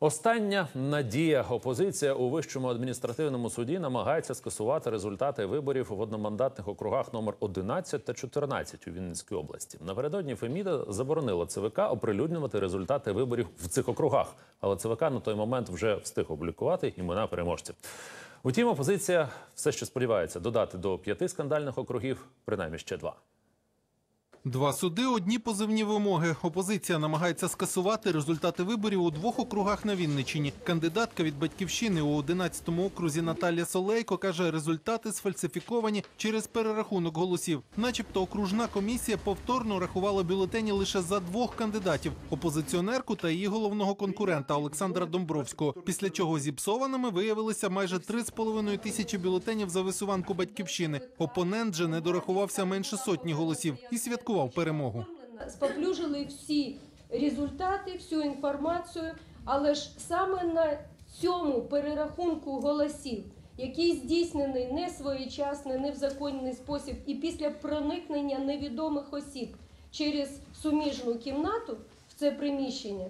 Остання надія опозиція у вищому адміністративному суді намагається скасувати результати виборів в одномандатних округах номер 11 та 14 у Вінницькій області. Напередодні Феміда заборонила ЦВК оприлюднювати результати виборів в цих округах, але ЦВК на той момент вже встиг облікувати імена переможців. Утім, опозиція все ще сподівається додати до п'яти скандальних округів принаймні ще два. Два суди, одні позивні вимоги. Опозиція намагається скасувати результати виборів у двох округах на Вінниччині. Кандидатка від батьківщини у 11-му окрузі Наталія Солейко каже, результати сфальсифіковані через перерахунок голосів. Начебто окружна комісія повторно рахувала бюлетені лише за двох кандидатів опозиціонерку та її головного конкурента Олександра Домбровського. Після чого зіпсованими виявилися майже 3,5 тисячі бюлетенів за висуванку батьківщини. Опонент же не дорахувався менше сотні голосів і святкував перемогу. споплюжили всі результати, всю інформацію, але ж саме на цьому перерахунку голосів, який здійснений не своєчасно, не в законний спосіб, і після проникнення невідомих осіб через суміжну кімнату в це приміщення,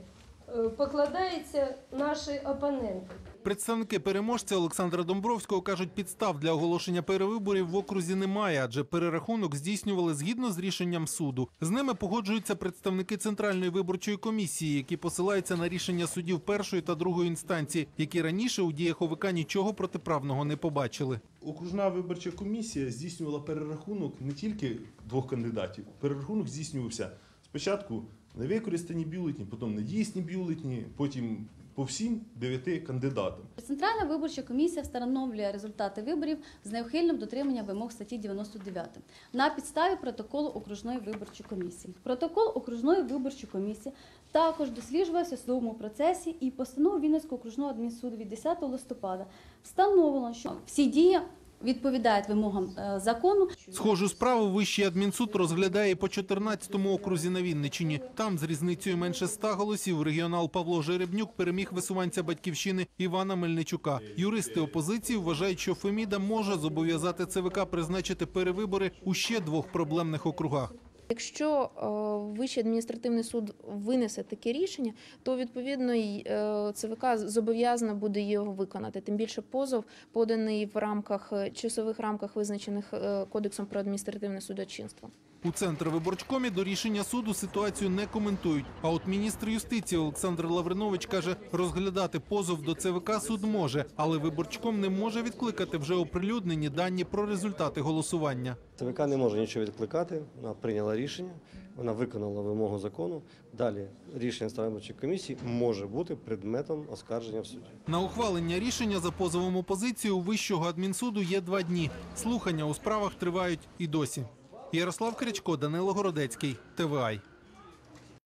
покладаються наші опоненти. Представники переможця Олександра Домбровського кажуть, підстав для оголошення перевиборів в окрузі немає, адже перерахунок здійснювали згідно з рішенням суду. З ними погоджуються представники центральної виборчої комісії, які посилаються на рішення судів першої та другої інстанції, які раніше у діях ОВК нічого протиправного не побачили. Окружна виборча комісія здійснювала перерахунок не тільки двох кандидатів. Перерахунок здійснювався спочатку невикористані бюлетні, потім недійсні бюлетні, потім по всім дев'яти кандидатам. Центральна виборча комісія встановлює результати виборів з неухильним дотриманням вимог статті 99 на підставі протоколу окружної виборчої комісії. Протокол окружної виборчої комісії також досліджувався в судовому процесі і постанову Вінницького окружного адмінсуду від 10 листопада встановлено, що всі дії відповідають вимогам е, закону. Схожу справу Вищий адмінсуд розглядає по 14-му окрузі на Вінниччині. Там з різницею менше ста голосів регіонал Павло Жеребнюк переміг висуванця батьківщини Івана Мельничука. Юристи опозиції вважають, що Феміда може зобов'язати ЦВК призначити перевибори у ще двох проблемних округах. Якщо е, Вищий адміністративний суд винесе таке рішення, то відповідно е, ЦВК зобов'язана буде його виконати. Тим більше позов поданий в рамках е, часових рамках, визначених Кодексом про адміністративне судочинство. У центр виборчкомі до рішення суду ситуацію не коментують. А от міністр юстиції Олександр Лавринович каже, розглядати позов до ЦВК суд може, але виборчком не може відкликати вже оприлюднені дані про результати голосування. ЦВК не може нічого відкликати. Вона прийняла рішення, вона виконала вимогу закону. Далі рішення Ставиборчої комісії може бути предметом оскарження в суді. На ухвалення рішення за позовом опозиції у вищого адмінсуду є два дні. Слухання у справах тривають і досі. Ярослав Крячко, Данило Городецький, ТВАЙ.